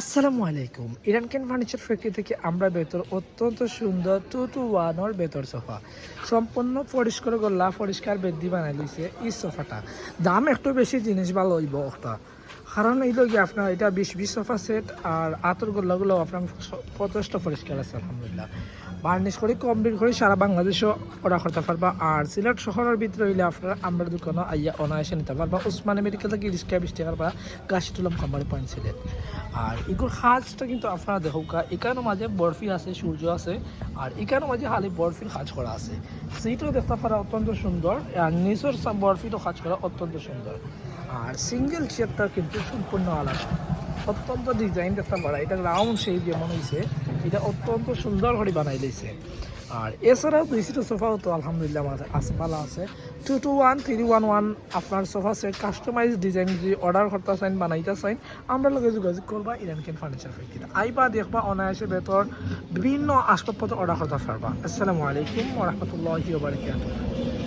আসসালামু আলাইকুম। Iran can furniture factory থেকে আমরা বেতর অত্যন্ত সুন্দর টু টু ওয়ানোর বেতর সোফা। সম্পূর্ণ পরিষ্কার গোল্লা পরিষ্কার বেদি বানাই লইছে এই সোফাটা। দাম একটু বেশি, জিনিস ভালো হইব একটা কারণ এই লগে আপনার, এটা বিশ বিশ সোফা সেট আর আতর গোল্লাগুলো আপনার যথেষ্ট পরিষ্কার আছে, আলহামদুলিল্লাহ। বার্নিশ করে কমপ্লিট করে সারা বাংলাদেশও অর্ডার করতে পারবা। আর সিলেট শহরের ভিতরে হইলে আপনার আমরা দোকানে আইয়া অনায়াসে নিতে পারবা। উসমানী মেডিকেল থেকে রিক্সা বিশ টাকার বা গাছি তুলাম খাম্বারি পয়েন্ট সিলেট। আর এগুলোর সাজটা কিন্তু আপনারা দেখো এখানে মাঝে বরফি আছে, সূর্য আছে, আর এখানে মাঝে খালি বরফির কাজ করা আছে। সিটও দেখতে পারা অত্যন্ত সুন্দর, আর নিচের বরফিরও কাজ করা অত্যন্ত সুন্দর। আর সিঙ্গেল চেয়ারটা কিন্তু সম্পূর্ণ আলাদা। অত্যন্ত ডিজাইন দেখতে পারা এটা রাউন্ড শেপ যেমন হয়েছে এটা অত্যন্ত সুন্দর করে বানাই লইছে আর এছাড়াও দুই সিটের সোফাও তো আলহামদুলিল্লাহ আমার আছে ভালো আছে। Two two one three one one আপনার সোফা সেট কাস্টমাইজ ডিজাইন যদি অর্ডার করতে চাইন বানাইতে চাইন আমরা লগে যোগাযোগ করবা ইরান কেন ফার্নিচার ফ্যাক্টরি আইবা দেখবা অনায়াসে বেতর বিভিন্ন আসবাবপত্র অর্ডার করতে পারবা। আসসালামু আলাইকুম ওরহমতুল্লাহি ওবারাকাতুহু